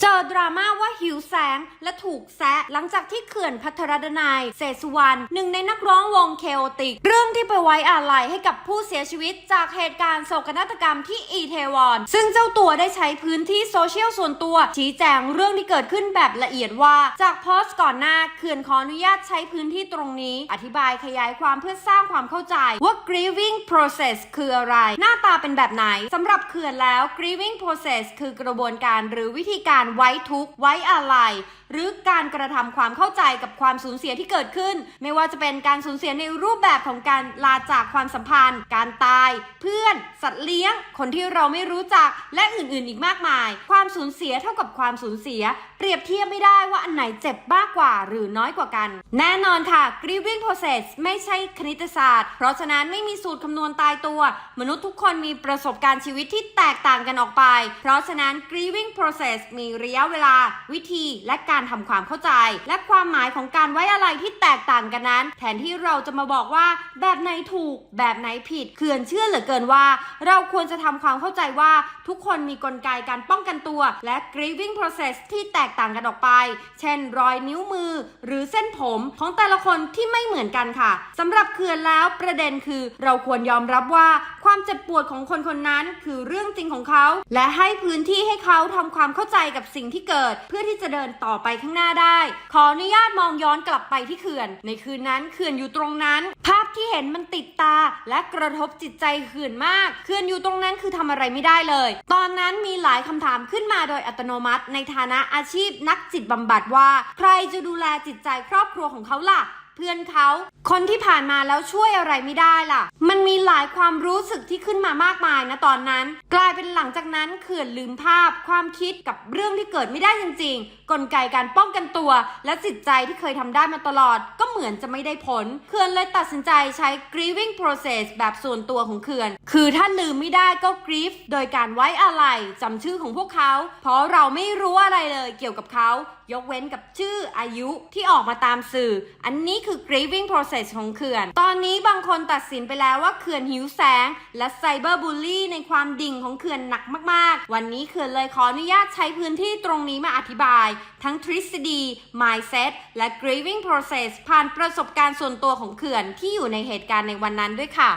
เจอดราม่าว่าหิวแสงและถูกแซะหลังจากที่เขื่อนพัทรดนายเศษฐสุวรรณหนึ่งในนักร้องวงเคโอติก เรื่องที่ไปไว้อาลัยให้กับผู้เสียชีวิตจากเหตุการณ์โศกนาฏกรรมที่อีเทวอน ซึ่งเจ้าตัวได้ใช้พื้นที่โซเชียลส่วนตัว ชี้แจงเรื่องที่เกิดขึ้นแบบละเอียดว่า จากโพสต์ก่อนหน้าเขื่อนขออนุญาตใช้พื้นที่ตรงนี้ อธิบายขยายความเพื่อสร้างความเข้าใจว่า grieving process คืออะไร หน้าตาเป็นแบบไหนสำหรับเขื่อนแล้ว grieving process คือกระบวนการหรือวิธีการไว้ทุกไว้อะไรหรือการกระทำความเข้าใจกับความสูญเสียที่เกิดขึ้น ไม่ว่าจะเป็นการสูญเสียในรูปแบบของการลาจากความสัมพันธ์ การตาย เพื่อน สัตว์เลี้ยง คนที่เราไม่รู้จักและอื่นๆ อีกมากมาย ความสูญเสียเท่ากับความสูญเสีย เปรียบเทียบไม่ได้ว่าอันไหนเจ็บมากกว่าหรือน้อยกว่ากัน แน่นอนค่ะ grieving process ไม่ใช่คณิตศาสตร์ เพราะฉะนั้นไม่มีสูตรคำนวณตายตัว มนุษย์ทุกคนมีประสบการณ์ชีวิตที่แตกต่างกันออกไป เพราะฉะนั้น grieving process มีระยะเวลา วิธีและการการทำความเข้าใจ และความหมายของการไว้อะไรที่แตกต่างกันนั้น แทนที่เราจะมาบอกว่าแบบไหนถูกแบบไหนผิดเขื่อนเชื่อเหลือเกินว่า เราควรจะทำความเข้าใจว่าทุกคนมีกลไกการป้องกันตัว และ grieving process ที่แตกต่างกันออกไป เช่น รอยนิ้วมือ หรือเส้นผมของแต่ละคนที่ไม่เหมือนกันค่ะสำหรับเขื่อนแล้วประเด็นคือ เราควรยอมรับว่าความเจ็บปวดของคนคนนั้นคือเรื่องจริงของเขา และให้พื้นที่ให้เขาทำความเข้าใจกับสิ่งที่เกิด เพื่อที่จะเดินต่อไปข้างหน้าได้ ขออนุญาตมองย้อนกลับไปที่เขื่อน ในคืนนั้นเขื่อนอยู่ตรงนั้น ภาพที่เห็นมันติดตา และกระทบจิตใจเขื่อนมากเขื่อนอยู่ตรงนั้นคือทำอะไรไม่ได้เลย ตอนนั้นมีหลายคำถามขึ้นมาโดยอัตโนมัติ ในฐานะอาชีพนักจิตบำบัดว่า ใครจะดูแลจิตใจครอบครัวของเขาล่ะ เพื่อนเขา คนที่ผ่านมาแล้วช่วยอะไรไม่ได้ล่ะ มันมีหลาย ความรู้สึกที่ขึ้นมามากมายนะตอนนั้น กลายเป็นหลังจากนั้นเขื่อนลืมภาพ ความคิดกับเรื่องที่เกิดไม่ได้จริง ๆ กลไกการป้องกันตัว และจิตใจที่เคยทำได้มาตลอด ก็เหมือนจะไม่ได้ผลเขื่อนเลยตัดสินใจใช้ grieving process แบบส่วนตัวของเขื่อน คือถ้าลืมไม่ได้ก็ grieve โดยการไว้อาลัยจำชื่อของพวกเขา เพราะเราไม่รู้อะไรเลยเกี่ยวกับเขายกเว้นกับชื่ออายุที่ออกมาตามสื่อ อันนี้คือ grieving process ของเขื่อน ตอนนี้บางคนตัดสินไปแล้วว่าเขื่อนหิหิวแสง และไซเบอร์บูลลี่ในความดิ่งของเขื่อนหนักมาก ๆ วันนี้เขื่อนเลยขออนุญาตใช้พื้นที่ตรงนี้มาอธิบาย ทั้งทฤษฎี mindset และ grieving process ผ่านประสบการณ์ส่วนตัวของเขื่อนที่อยู่ในเหตุการณ์ในวันนั้นด้วยค่ะ